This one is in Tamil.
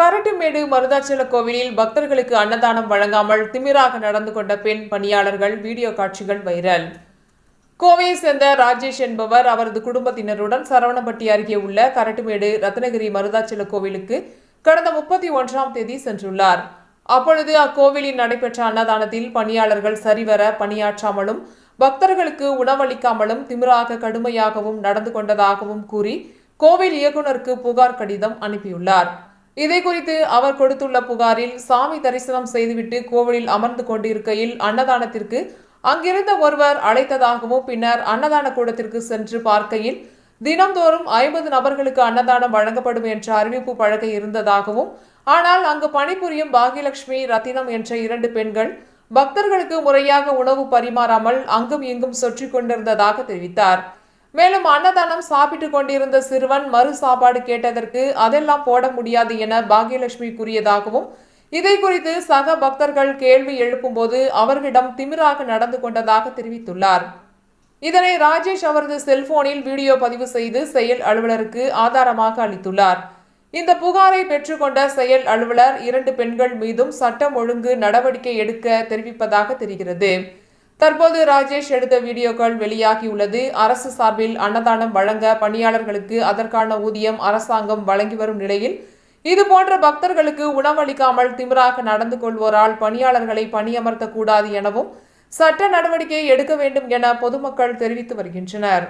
கரட்டுமேடு மருதாச்சல கோவிலில் பக்தர்களுக்கு அன்னதானம் வழங்காமல் திமிராக நடந்து கொண்ட பெண் பணியாளர்கள் வீடியோ காட்சிகள் வைரல். கோவையை சேர்ந்த ராஜேஷ் என்பவர் அவரது குடும்பத்தினருடன் சரவணப்பட்டி அருகே உள்ள கரட்டுமேடு ரத்னகிரி மருதாச்சல கோவிலுக்கு கடந்த முப்பத்தி ஒன்றாம் தேதி சென்றுள்ளார். அப்பொழுது அக்கோவிலில் நடைபெற்ற அன்னதானத்தில் பணியாளர்கள் சரிவர பணியாற்றாமலும் பக்தர்களுக்கு உணவளிக்காமலும் திமிராக கடுமையாகவும் நடந்து கொண்டதாகவும் கூறி கோவில் இயக்குனருக்கு புகார் கடிதம் அனுப்பியுள்ளார். இதை குறித்து அவர் கொடுத்துள்ள புகாரில் சாமி தரிசனம் செய்துவிட்டு கோவிலில் அமர்ந்து கொண்டிருக்கையில் அன்னதானத்திற்கு அங்கிருந்த ஒருவர் அழைத்ததாகவும் பின்னர் அன்னதான கூடத்திற்கு சென்று பார்க்கையில் தினம்தோறும் ஐம்பது நபர்களுக்கு அன்னதானம் வழங்கப்படும் என்ற அறிவிப்பு பழக இருந்ததாகவும் ஆனால் அங்கு பணிபுரியும் பாகியலட்சுமி ரத்தினம் என்ற இரண்டு பெண்கள் பக்தர்களுக்கு முறையாக உணவு பரிமாறாமல் அங்கும் இங்கும் சொற்றி கொண்டிருந்ததாக தெரிவித்தார். மேலும் அன்னதானம் சாப்பிட்டு கொண்டிருந்த சிறுவன் மறு சாப்பாடு கேட்டதற்கு அதெல்லாம் போட முடியாது என பாகியலட்சுமி கூறியதாகவும் இதை குறித்து சக பக்தர்கள் கேள்வி எழுப்பும்போது அவர்களிடம் திமிராக நடந்து கொண்டதாக தெரிவித்துள்ளார். இதனை ராஜேஷ் அவரது செல்போனில் வீடியோ பதிவு செய்து செயல் அலுவலருக்கு ஆதாரமாக அளித்துள்ளார். இந்த புகாரை பெற்றுக்கொண்ட செயல் அலுவலர் இரண்டு பெண்கள் மீதும் சட்டம் ஒழுங்கு நடவடிக்கை எடுக்க தெரிவிப்பதாக தெரிகிறது. தற்போது ராஜேஷ் எடுத்த வீடியோக்கள் வெளியாகியுள்ளது. அரசு சார்பில் அன்னதானம் வழங்க பணியாளர்களுக்கு அதற்கான ஊதியம் அரசாங்கம் வழங்கி வரும் நிலையில் இதுபோன்ற பக்தர்களுக்கு உணவளிக்காமல் திமிராக நடந்து கொள்வோரால் பணியாளர்களை பணியமர்த்தக்கூடாது எனவும் சட்ட நடவடிக்கை எடுக்க வேண்டும் என பொதுமக்கள் தெரிவித்து வருகின்றனர்.